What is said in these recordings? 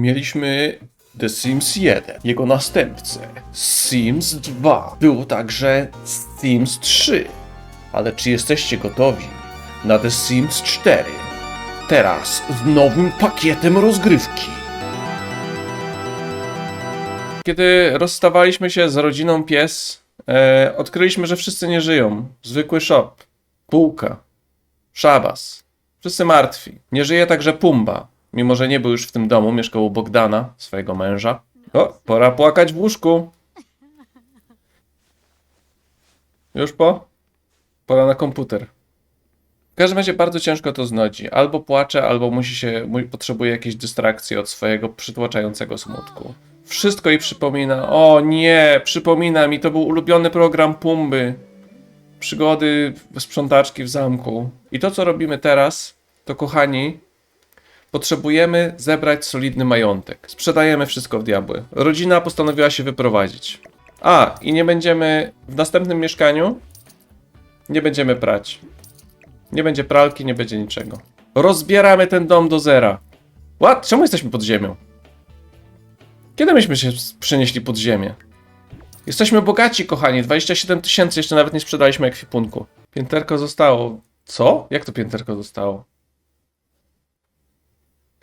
Mieliśmy The Sims 1, jego następcę, Sims 2, było także Sims 3. Ale czy jesteście gotowi na The Sims 4? Teraz z nowym pakietem rozgrywki. Kiedy rozstawaliśmy się z rodziną pies, e, odkryliśmy, że wszyscy nie żyją. Zwykły shop, półka, szabas. Wszyscy martwi. Nie żyje także Pumba. Mimo, że nie był już w tym domu, mieszkał u Bogdana, swojego męża. O, pora płakać w łóżku. Już po? Pora na komputer. W każdym razie bardzo ciężko to znodzi. Albo płacze, albo musi się, potrzebuje jakiejś dystrakcji od swojego przytłaczającego smutku. Wszystko jej przypomina. O nie, przypomina mi, to był ulubiony program Pumby. Przygody sprzątaczki w zamku. I to, co robimy teraz, to kochani, potrzebujemy zebrać solidny majątek. Sprzedajemy wszystko w diabły. Rodzina postanowiła się wyprowadzić. A, i nie będziemy w następnym mieszkaniu. Nie będziemy prać. Nie będzie pralki, nie będzie niczego. Rozbieramy ten dom do zera. What? Czemu jesteśmy pod ziemią? Kiedy myśmy się przenieśli pod ziemię? Jesteśmy bogaci, kochani. 27 tysięcy, jeszcze nawet nie sprzedaliśmy ekwipunku. Pięterko zostało. Co? Jak to pięterko zostało?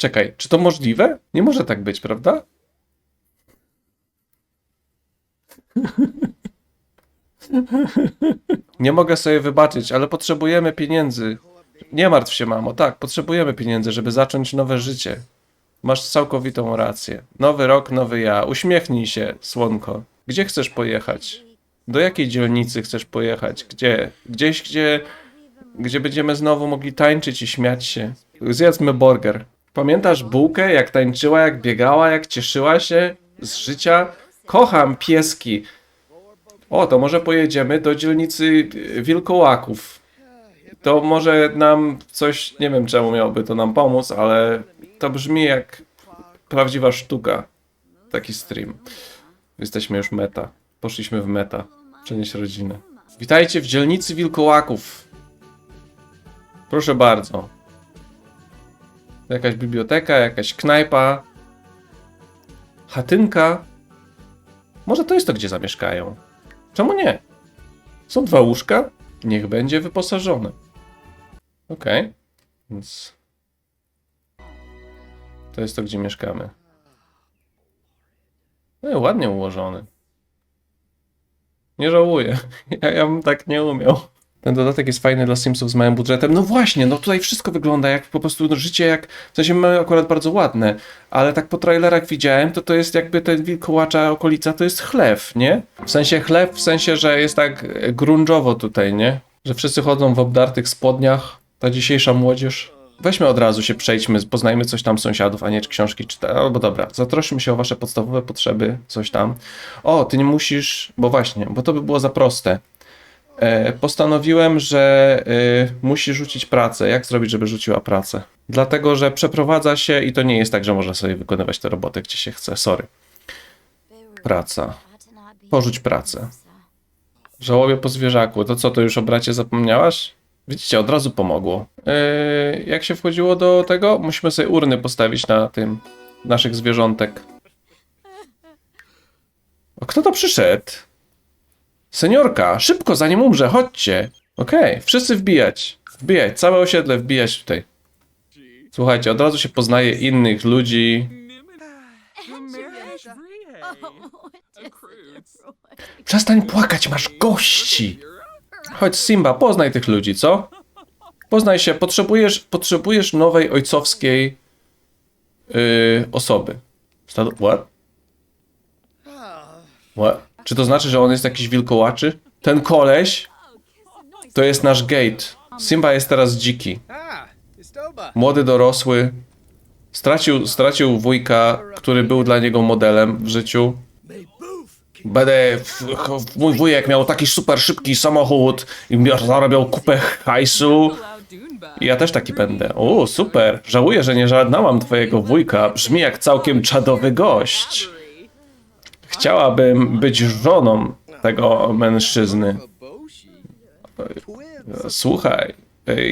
Czekaj, czy to możliwe? Nie może tak być, prawda? Nie mogę sobie wybaczyć, ale potrzebujemy pieniędzy. Nie martw się, mamo. Tak, potrzebujemy pieniędzy, żeby zacząć nowe życie. Masz całkowitą rację. Nowy rok, nowy ja. Uśmiechnij się, słonko. Gdzie chcesz pojechać? Do jakiej dzielnicy chcesz pojechać? Gdzie? Gdzieś, gdzie, gdzie będziemy znowu mogli tańczyć i śmiać się. Zjedzmy burger. Pamiętasz bułkę, jak tańczyła, jak biegała, jak cieszyła się z życia? Kocham pieski. O, to może pojedziemy do dzielnicy wilkołaków. To może nam coś, nie wiem czemu miałoby to nam pomóc, ale to brzmi jak prawdziwa sztuka. Taki stream. Jesteśmy już meta. Poszliśmy w meta. Przenieść rodzinę. Witajcie w dzielnicy wilkołaków. Proszę bardzo. Jakaś biblioteka, jakaś knajpa. Chatynka. Może to jest to, gdzie zamieszkają. Czemu nie? Są dwa łóżka? Niech będzie wyposażone. Okej. Więc. To jest to, gdzie mieszkamy. No, ładnie ułożony. Nie żałuję. Ja, ja bym tak nie umiał. Ten dodatek jest fajny dla Simsów z małym budżetem. No właśnie, no tutaj wszystko wygląda jak po prostu no, życie, jak. W sensie mamy akurat bardzo ładne, ale tak po trailerach widziałem, to to jest jakby ten wilkołacza okolica to jest chlew, nie? W sensie chlew, w sensie, że jest tak grunge'owo tutaj, nie? Że wszyscy chodzą w obdartych spodniach. Ta dzisiejsza młodzież. Weźmy od razu się przejdźmy, poznajmy coś tam sąsiadów, a nie książki czytać. Albo dobra, zatroszczmy się o wasze podstawowe potrzeby, coś tam. O, ty nie musisz, bo właśnie, bo to by było za proste. E, postanowiłem, że e, musi rzucić pracę. Jak zrobić, żeby rzuciła pracę? Dlatego, że przeprowadza się i to nie jest tak, że można sobie wykonywać te roboty, gdzie się chce. Sorry. Praca. Porzuć pracę. Żałobie po zwierzaku. To co, to już o bracie zapomniałaś? Widzicie, od razu pomogło. E, jak się wchodziło do tego? Musimy sobie urny postawić na tym, naszych zwierzątek. O, kto to przyszedł? Seniorka, szybko, zanim umrze, chodźcie. Okej, wszyscy wbijać. Wbijać, całe osiedle wbijać tutaj. Słuchajcie, od razu się poznaje innych ludzi. Przestań płakać, masz gości. Chodź, Simba, poznaj tych ludzi, co? Poznaj się, potrzebujesz, potrzebujesz nowej ojcowskiej yy, osoby. What? What? Czy to znaczy, że on jest jakiś wilkołaczy? Ten koleś to jest nasz gate. Simba jest teraz dziki. Młody, dorosły. Stracił, stracił wujka, który był dla niego modelem w życiu. Będę. Mój wujek miał taki super szybki samochód i zarabiał kupę hajsu. I ja też taki będę. O, super. Żałuję, że nie żadnałam twojego wujka. Brzmi jak całkiem czadowy gość. Chciałabym być żoną tego mężczyzny. Słuchaj,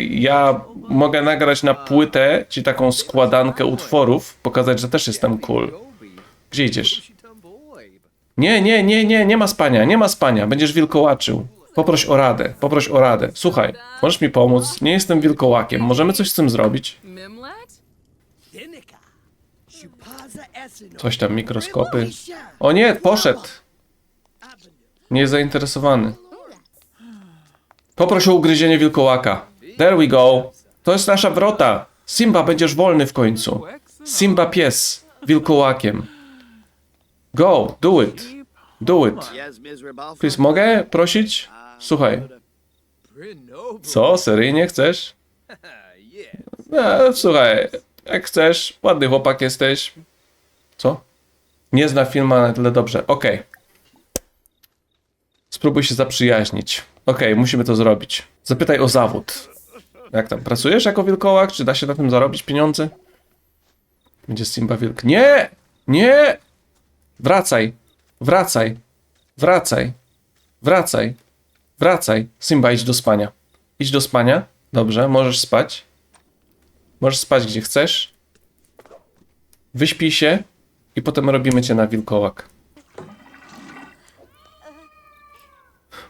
ja mogę nagrać na płytę ci taką składankę utworów, pokazać, że też jestem cool. Gdzie idziesz? Nie, nie, nie, nie, nie ma spania, nie ma spania, będziesz wilkołaczył. Poproś o radę, poproś o radę. Słuchaj, możesz mi pomóc, nie jestem wilkołakiem, możemy coś z tym zrobić? Coś tam, mikroskopy. O nie, poszedł. Nie jest zainteresowany. Poproś o ugryzienie wilkołaka. There we go. To jest nasza wrota. Simba, będziesz wolny w końcu. Simba pies, wilkołakiem. Go, do it. Do it. Chris, mogę prosić? Słuchaj. Co, seryjnie chcesz? No, słuchaj, jak chcesz, ładny chłopak jesteś. Co? Nie zna filmu na tyle dobrze. Okej. Spróbuj się zaprzyjaźnić. Okej, musimy to zrobić. Zapytaj o zawód. Jak tam, pracujesz jako wilkołak? Czy da się na tym zarobić pieniądze? Będzie Simba wilk. Nie! Nie! Wracaj! Wracaj! Wracaj! Wracaj! Wracaj! Simba, idź do spania. Idź do spania. Dobrze, możesz spać. Możesz spać gdzie chcesz. Wyśpij się i potem robimy cię na wilkołak.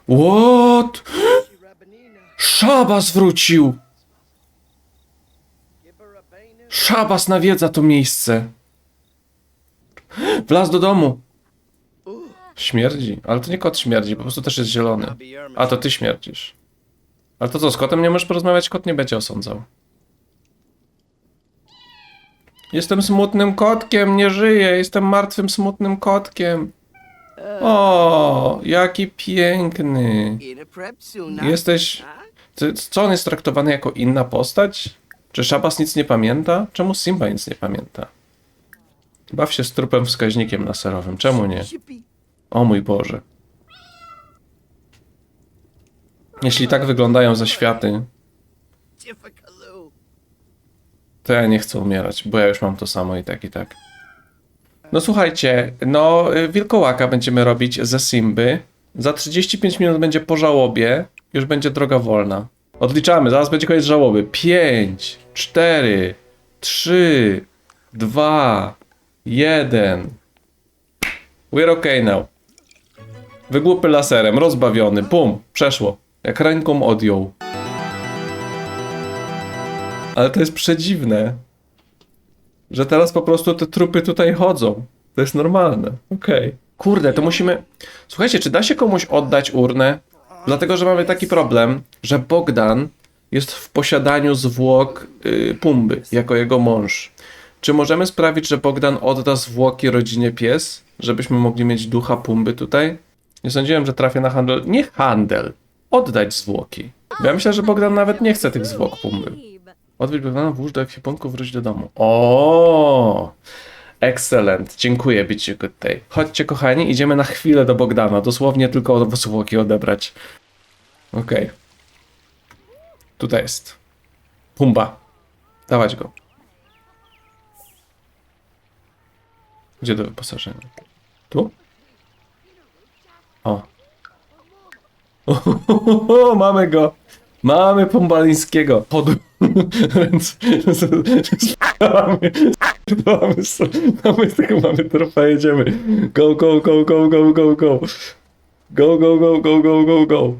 What? Szabas wrócił! Szabas nawiedza to miejsce. Wlazł do domu. Śmierdzi, ale to nie kot śmierdzi, po prostu też jest zielony. A to ty śmierdzisz. Ale to co, z kotem nie możesz porozmawiać? Kot nie będzie osądzał. Jestem smutnym kotkiem, nie żyję. Jestem martwym, smutnym kotkiem. O, jaki piękny. Jesteś. Ty, co on jest traktowany jako inna postać? Czy Szabas nic nie pamięta? Czemu Simba nic nie pamięta? Baw się z trupem wskaźnikiem laserowym. Czemu nie? O mój Boże. Jeśli tak wyglądają zaświaty, to ja nie chcę umierać, bo ja już mam to samo i tak, i tak. No słuchajcie, no y, wilkołaka będziemy robić ze Simby. Za 35 minut będzie po żałobie, już będzie droga wolna. Odliczamy, zaraz będzie koniec żałoby. 5, 4, 3, 2, 1. We're okay now. Wygłupy laserem, rozbawiony, pum, przeszło. Jak ręką odjął. Ale to jest przedziwne, że teraz po prostu te trupy tutaj chodzą. To jest normalne. Okej. Kurde, to musimy. Słuchajcie, czy da się komuś oddać urnę? Dlatego, że mamy taki problem, że Bogdan jest w posiadaniu zwłok y, Pumby jako jego mąż. Czy możemy sprawić, że Bogdan odda zwłoki rodzinie pies, żebyśmy mogli mieć ducha Pumby tutaj? Nie sądziłem, że trafię na handel. Nie handel. Oddać zwłoki. Ja myślę, że Bogdan nawet nie chce tych zwłok Pumby. Odwiedź Bogdana, włóż do ekwipunku, wróć do domu. O, Excellent. Dziękuję, Bicie Good Day. Chodźcie, kochani, idziemy na chwilę do Bogdana. Dosłownie tylko zwłoki odebrać. Okej. Tutaj jest. Pumba. Dawać go. Gdzie do wyposażenia? Tu? O. O, mamy go. Mamy Pumbalińskiego. Pod... Ręce. Mamy. Mamy. Mamy tego, mamy trochę, jedziemy. Go, go, go, go, go, go, go. Go, go, go, go, go, go, go.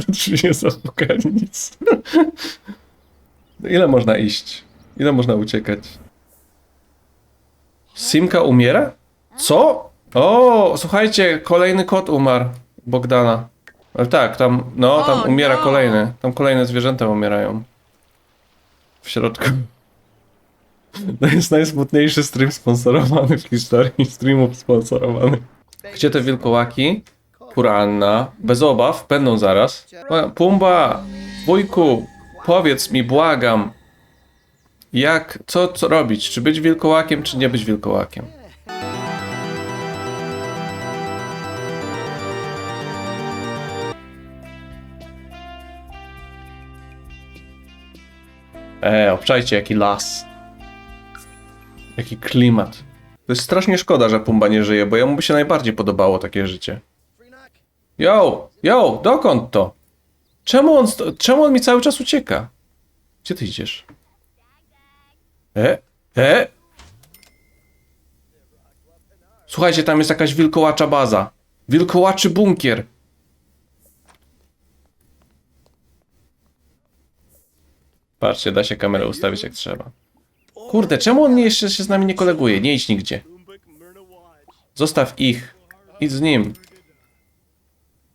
Drzwi nie zamykali nic. Ile można iść? Ile można uciekać? Simka umiera? Co? O, słuchajcie, kolejny kot umarł. Bogdana. Ale tak, tam, no, tam O, umiera no. kolejny. Tam kolejne zwierzęta umierają. W środku. To jest najsmutniejszy stream sponsorowany w historii streamów sponsorowanych. Gdzie te wilkołaki? Puranna. Bez obaw, będą zaraz. Pumba! Wujku! Powiedz mi, błagam. Jak, co, co robić? Czy być wilkołakiem, czy nie być wilkołakiem? E, obczajcie jaki las. Jaki klimat. To jest strasznie szkoda, że Pumba nie żyje, bo jemu by się najbardziej podobało takie życie. Yo, yo, dokąd to? Czemu on, czemu on mi cały czas ucieka? Gdzie ty idziesz? E? E? Słuchajcie, tam jest jakaś wilkołacza baza. Wilkołaczy bunkier. Patrzcie, da się kamerę ustawić jak trzeba. Kurde, czemu on jeszcze się z nami nie koleguje? Nie idź nigdzie. Zostaw ich. Idź z nim.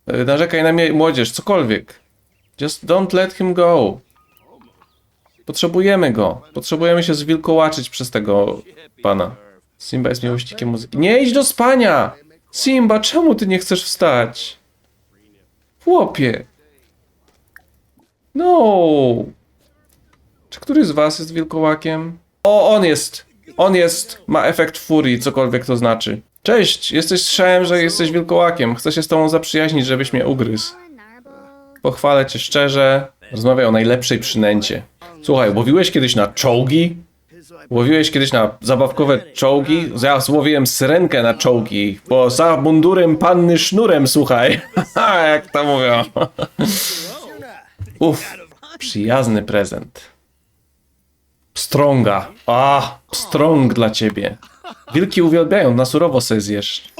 E, Narzekaj na mnie, młodzież, cokolwiek. Just don't let him go. Potrzebujemy go. Potrzebujemy się zwilkołaczyć przez tego pana. Simba jest miłośnikiem muzyki. Nie idź do spania! Simba, czemu ty nie chcesz wstać? Chłopie. No. Czy któryś z was jest wilkołakiem? O, on jest. On jest. Ma efekt furii, cokolwiek to znaczy. Cześć, jesteś słyszałem, że jesteś wilkołakiem. Chcę się z tobą zaprzyjaźnić, żebyś mnie ugryzł. Pochwalę cię szczerze. Rozmawiaj o najlepszej przynęcie. Słuchaj, łowiłeś kiedyś na czołgi? Łowiłeś kiedyś na zabawkowe czołgi? Ja złowiłem syrenkę na czołgi, bo za mundurem panny sznurem, słuchaj. Jak to mówią. Uff, przyjazny prezent. Pstrąga. A, pstrąg dla ciebie. Wilki uwielbiają, na surowo se zjesz.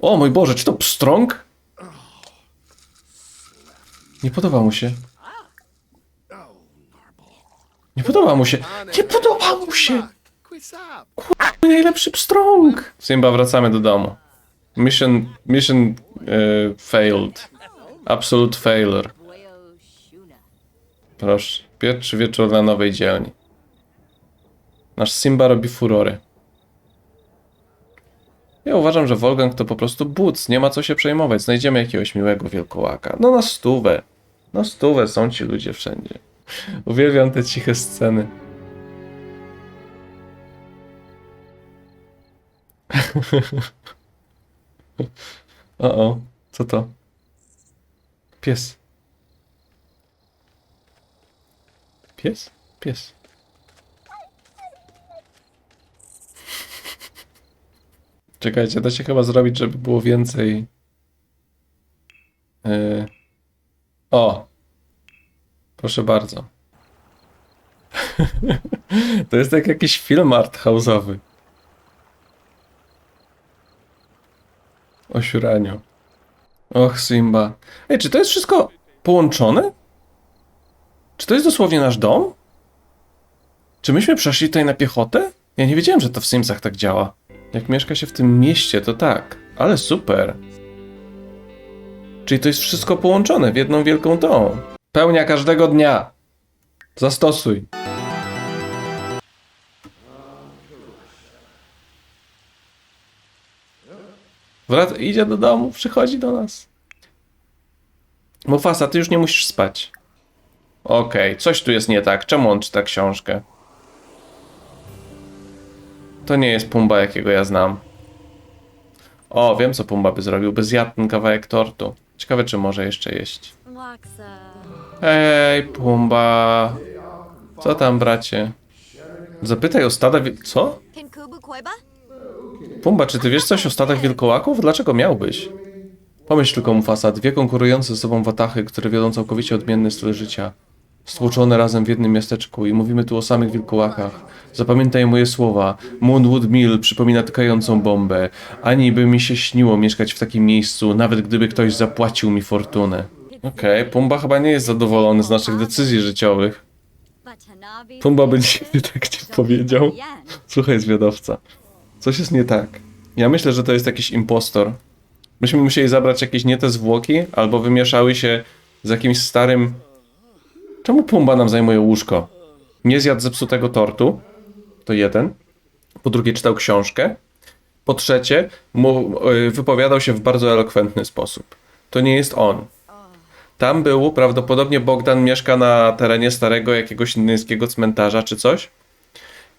O mój Boże, czy to pstrąg? Nie podoba mu się. Nie podoba mu się. Nie podoba mu się. Mój najlepszy pstrąg. Simba, wracamy do domu. Mission, mission e, failed. Absolute failure. Proszę, pierwszy wieczór na nowej dzielni. Nasz Simba robi furory. Ja uważam, że Wolfgang to po prostu buc, nie ma co się przejmować. Znajdziemy jakiegoś miłego wielkołaka. No na stówę. Na stówę są ci ludzie wszędzie. Uwielbiam te ciche sceny. o, o, co to? Pies. Pies? Pies. Czekajcie, da się chyba zrobić, żeby było więcej. Yy. O! Proszę bardzo. to jest jak jakiś film arthouse'owy. O siuraniu. Och, Simba. Ej, czy to jest wszystko połączone? Czy to jest dosłownie nasz dom? Czy myśmy przeszli tutaj na piechotę? Ja nie wiedziałem, że to w Simsach tak działa. Jak mieszka się w tym mieście, to tak. Ale super. Czyli to jest wszystko połączone w jedną wielką tą. Pełnia każdego dnia. Zastosuj. Wraca, idzie do domu, przychodzi do nas. Mufasa, ty już nie musisz spać. Okej, coś tu jest nie tak. Czemu on czyta książkę? To nie jest Pumba, jakiego ja znam. O, wiem co Pumba by zrobił. By zjadł ten kawałek tortu. Ciekawe, czy może jeszcze jeść. Hej, Pumba. Co tam, bracie? Zapytaj o stada wi- Co? Pumba, czy ty wiesz coś o stadach wilkołaków? Dlaczego miałbyś? Pomyśl tylko, Mufasa, dwie konkurujące ze sobą watachy, które wiodą całkowicie odmienny styl życia. Stłoczone razem w jednym miasteczku i mówimy tu o samych wilkołakach. Zapamiętaj moje słowa. Moonwood Mill przypomina tykającą bombę. Ani by mi się śniło mieszkać w takim miejscu, nawet gdyby ktoś zapłacił mi fortunę. Okej, Pumba chyba nie jest zadowolony z naszych decyzji życiowych. Pumba by dzisiaj tak nie powiedział. Słuchaj, zwiadowca. Coś jest nie tak. Ja myślę, że to jest jakiś impostor. Myśmy musieli zabrać jakieś nie te zwłoki, albo wymieszały się z jakimś starym... Czemu Pumba nam zajmuje łóżko? Nie zjadł zepsutego tortu. To jeden. Po drugie, czytał książkę. Po trzecie, mu, y, wypowiadał się w bardzo elokwentny sposób. To nie jest on. Tam był, prawdopodobnie Bogdan mieszka na terenie starego jakiegoś indyjskiego cmentarza czy coś.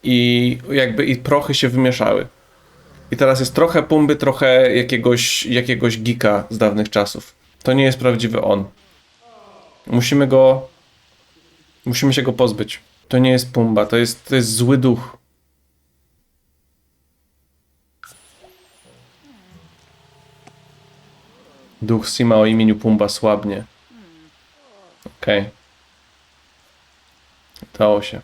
I jakby i prochy się wymieszały. I teraz jest trochę Pumby, trochę jakiegoś, jakiegoś geeka z dawnych czasów. To nie jest prawdziwy on. Musimy go... Musimy się go pozbyć. To nie jest Pumba, to jest, to jest zły duch. Duch Sima o imieniu Pumba słabnie. Okej. Udało się.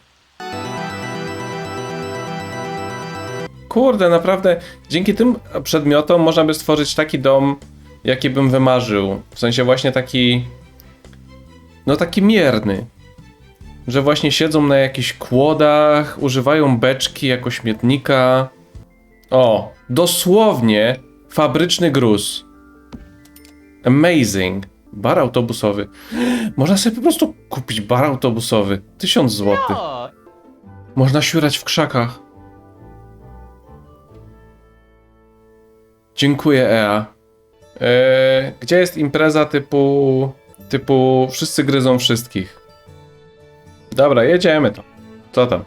Kurde, naprawdę dzięki tym przedmiotom można by stworzyć taki dom, jaki bym wymarzył. W sensie właśnie taki. No taki mierny. Że właśnie siedzą na jakichś kłodach, używają beczki jako śmietnika. O, dosłownie fabryczny gruz. Amazing. Bar autobusowy. Można sobie po prostu kupić bar autobusowy. Tysiąc złotych. Można siurać w krzakach. Dziękuję, EA. Eee, gdzie jest impreza typu. typu wszyscy gryzą wszystkich? Dobra, jedziemy to. Co tam?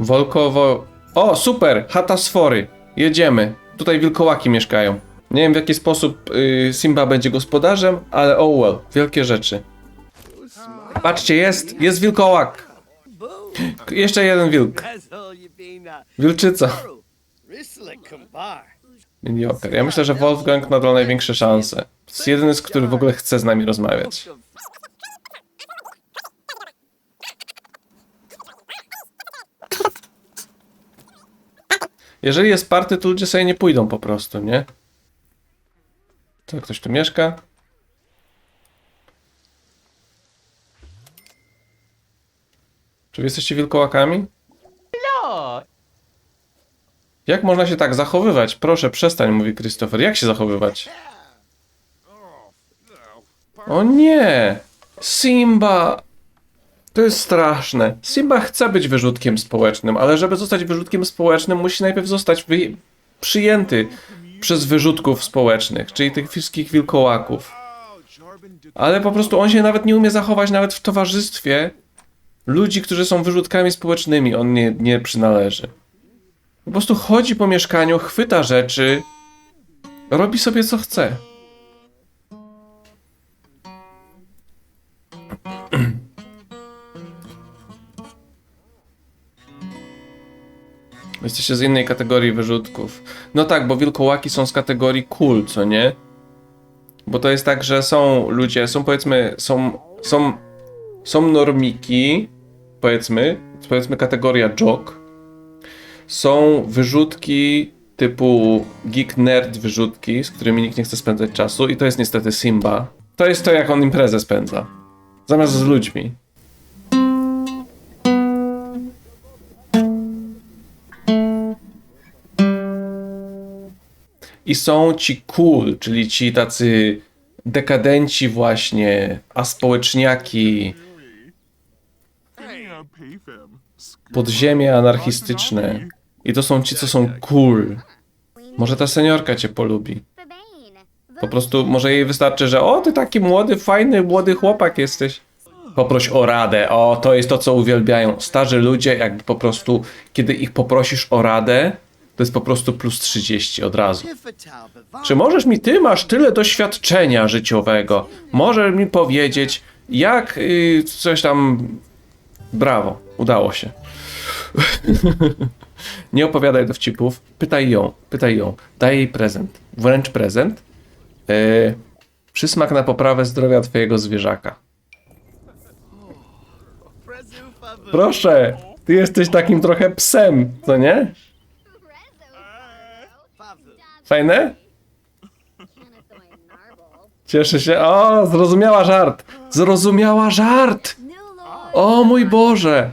Wolkowo. O, super! Chata Sfory. Jedziemy. Tutaj wilkołaki mieszkają. Nie wiem w jaki sposób y, Simba będzie gospodarzem, ale oh well, wielkie rzeczy. Patrzcie, jest, jest wilkołak. Jeszcze jeden wilk. Wilczyca. Medioker. Ja myślę, że Wolfgang nadal największe szanse. To jest jedyny, z który w ogóle chce z nami rozmawiać. Jeżeli jest party, to ludzie sobie nie pójdą po prostu, nie? Co, ktoś tu mieszka? Czy wy jesteście wilkołakami? Jak można się tak zachowywać? Proszę, przestań, mówi Christopher. Jak się zachowywać? O nie! Simba! To jest straszne. Simba chce być wyrzutkiem społecznym, ale żeby zostać wyrzutkiem społecznym, musi najpierw zostać przyjęty przez wyrzutków społecznych, czyli tych wszystkich wilkołaków. Ale po prostu on się nawet nie umie zachować nawet w towarzystwie ludzi, którzy są wyrzutkami społecznymi. On nie, nie przynależy. Po prostu chodzi po mieszkaniu, chwyta rzeczy, robi sobie co chce. Jesteście z innej kategorii wyrzutków. No tak, bo wilkołaki są z kategorii cool, co nie? Bo to jest tak, że są ludzie, są powiedzmy, są, są, są normiki, powiedzmy, powiedzmy kategoria jock, są wyrzutki typu geek nerd wyrzutki, z którymi nikt nie chce spędzać czasu i to jest niestety Simba. To jest to, jak on imprezę spędza. Zamiast z ludźmi. I są ci cool, czyli ci tacy dekadenci właśnie, aspołeczniaki, podziemie anarchistyczne. I to są ci, co są cool. Może ta seniorka cię polubi. Po prostu może jej wystarczy, że o, ty taki młody, fajny, młody chłopak jesteś. Poproś o radę. O, to jest to, co uwielbiają. Starzy ludzie, jakby po prostu, kiedy ich poprosisz o radę, to jest po prostu plus 30 od razu. Czy możesz mi, ty masz tyle doświadczenia życiowego, możesz mi powiedzieć, jak y, coś tam. Brawo, udało się. Nie opowiadaj dowcipów, pytaj ją, pytaj ją, daj jej prezent, wręcz prezent. Yy, przysmak na poprawę zdrowia twojego zwierzaka. Proszę, ty jesteś takim trochę psem, co nie? Fajne? Cieszę się. O, zrozumiała żart. Zrozumiała żart. O mój Boże.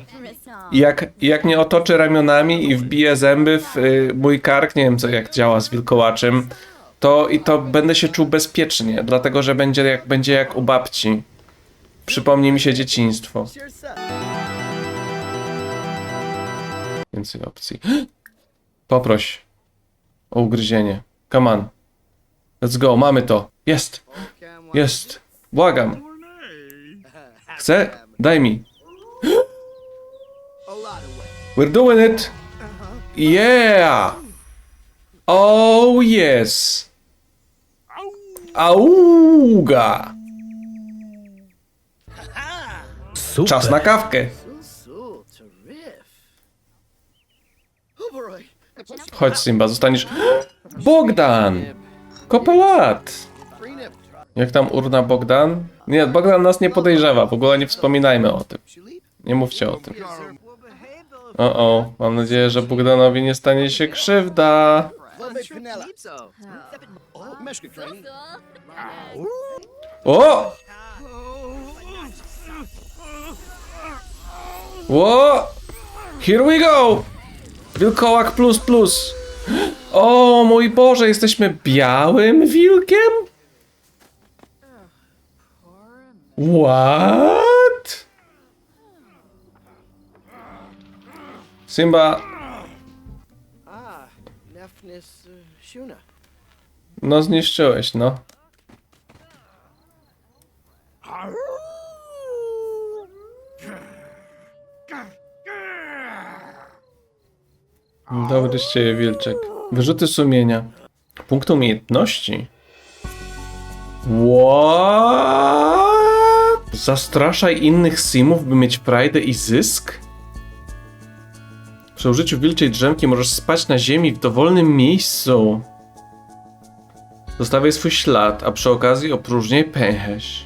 Jak, jak nie otoczy ramionami i wbije zęby w y, mój kark, nie wiem co jak działa z wilkołaczem, to i to będę się czuł bezpiecznie, dlatego że będzie jak, będzie jak u babci. Przypomni mi się dzieciństwo. Więcej opcji. Poproś o ugryzienie. Come on. Let's go, mamy to. Jest, jest. Błagam. Chcę? Daj mi. We're doing it. Yeah. Oh yes. Auga. Czas na kawkę. Chodź Simba, zostaniesz... Bogdan! Kopę. Jak tam urna Bogdan? Nie, Bogdan nas nie podejrzewa, w ogóle nie wspominajmy o tym. Nie mówcie o tym. O, o, mam nadzieję, że Bogdanowi nie stanie się krzywda. O! O! Here we go! Wilkołak plus plus. O mój Boże, jesteśmy białym wilkiem? What? Simba, no zniszczyłeś, no. Dobry z ciebie, Wilczek. Wyrzuty sumienia. Punkt umiejętności. What? Zastraszaj innych simów, by mieć frajdę i zysk? Przy użyciu wilczej drzemki możesz spać na ziemi w dowolnym miejscu. Zostawiaj swój ślad, a przy okazji opróżniaj pęcherz.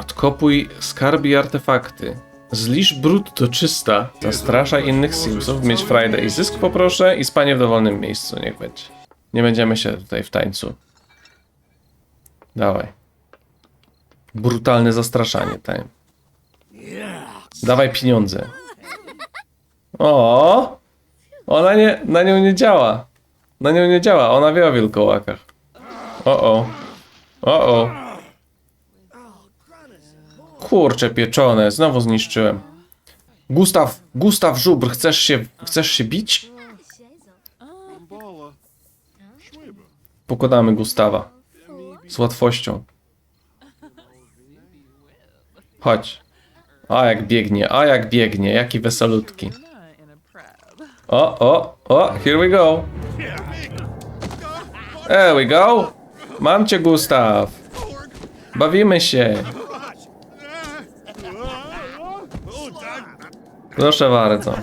Odkopuj skarby i artefakty. Zlisz brud do czysta. Zastraszaj innych Simsów, mieć frajdę i zysk poproszę i spanie w dowolnym miejscu, niech będzie. Nie będziemy się tutaj w tańcu. Dawaj. Brutalne zastraszanie, time. Dawaj pieniądze. O! Ona nie, na nią nie działa. Na nią nie działa, ona wie o wilkołakach. O o. O o. Kurcze pieczone, znowu zniszczyłem. Gustaw, Gustaw Żubr, chcesz się, chcesz się bić? Pokonamy Gustawa. Z łatwością. Chodź. A jak biegnie, a jak biegnie, jaki wesolutki. O, o, o, here we go. There we go. Mam cię, Gustaw. Bawimy się. Proszę bardzo.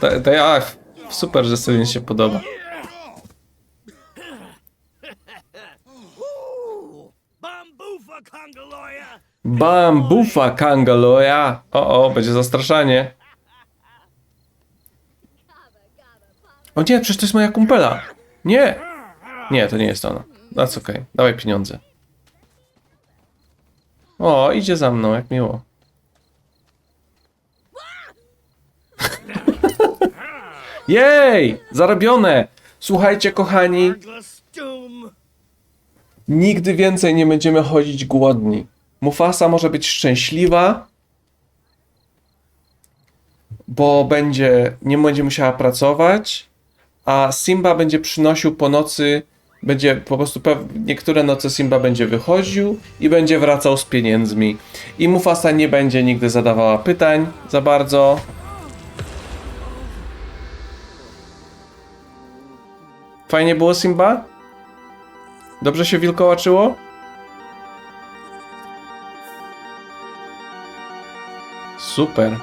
To, to ja, super, że sobie się podoba. Bambufa Kangaloya. O, o, będzie zastraszanie. O nie, przecież to jest moja kumpela. Nie. Nie, to nie jest ona. That's okej. Dawaj pieniądze. O, idzie za mną, jak miło. Jej! Zarobione! Słuchajcie, kochani. Nigdy więcej nie będziemy chodzić głodni. Mufasa może być szczęśliwa, bo będzie, nie będzie musiała pracować, a Simba będzie przynosił po nocy, będzie po prostu niektóre noce Simba będzie wychodził i będzie wracał z pieniędzmi. I Mufasa nie będzie nigdy zadawała pytań za bardzo. Fajnie było Simba? Dobrze się wilkołaczyło? Super.